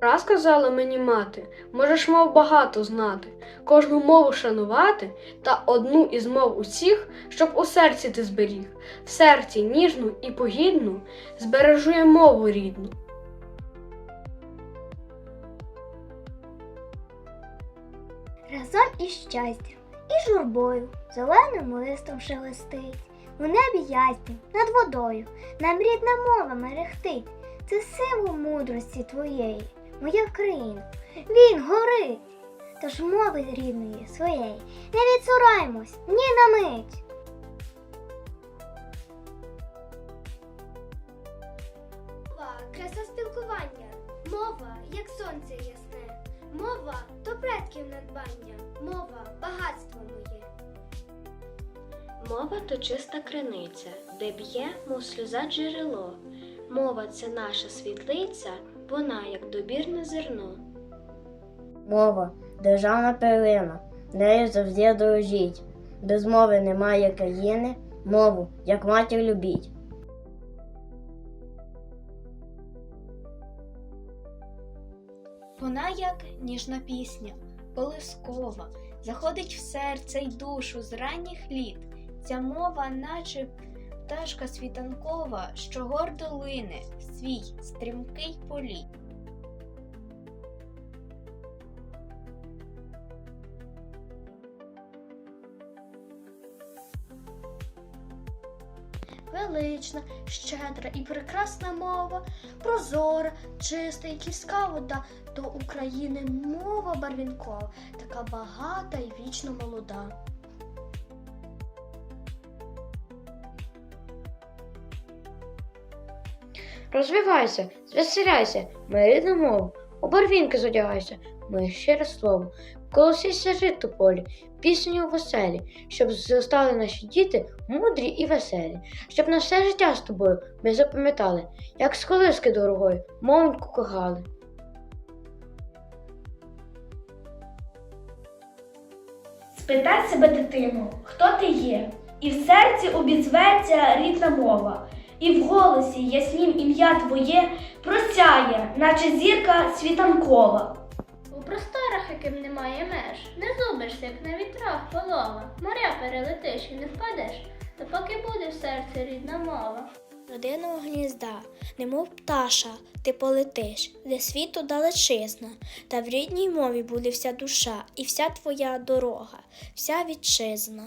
Раз казала мені мати, можеш мов багато знати, кожну мову шанувати, та одну із мов усіх, щоб у серці ти зберіг, в серці ніжну і погідну збережу я мову рідну. Разом із щастям і журбою зеленим листом шелестить. У небі ясні над водою нам рідна мова мерехтить. Це символ мудрості твоєї, моя країна. Він горить. Тож мови рідної своєї не відсураймось ні на мить. Мова краса спілкування, мова, як сонце ясне, мова то предків надбання, мова багатство моє. Мова то чиста криниця, де б'є, мов сльоза джерело. Мова це наша світлиця, вона як добірне зерно. Мова державна перлина, нею завжди дорожіть. Без мови немає країни, мову, як матір любіть. Вона як ніжна пісня, колискова, заходить в серце й душу з ранніх літ. Ця мова, наче пташка світанкова, що гордо лине в свій стрімкий політ. Велична, щедра і прекрасна мова, прозора, чиста і чиста вода до України мова барвінкова, така багата і вічно молода. Розвивайся, звеселяйся, моя рідна мова, у зодягайся, моє щире слово, колосися жито полі, пісню веселі, щоб зростали наші діти мудрі і веселі, щоб на все життя з тобою ми запам'ятали, як з колиски дорогою мовоньку кохали. Спитай себе, дитину, хто ти є, і в серці обізветься рідна мова, і в голосі яснім ім'я твоє просяє, наче зірка світанкова. У просторах, яким немає меж, не зубишся, як на вітрах полова. Моря перелетиш і не впадеш, то поки буде в серці рідна мова. Родинного гнізда, немов пташа, ти полетиш, де світу далечизна, та в рідній мові буде вся душа і вся твоя дорога, вся вітчизна.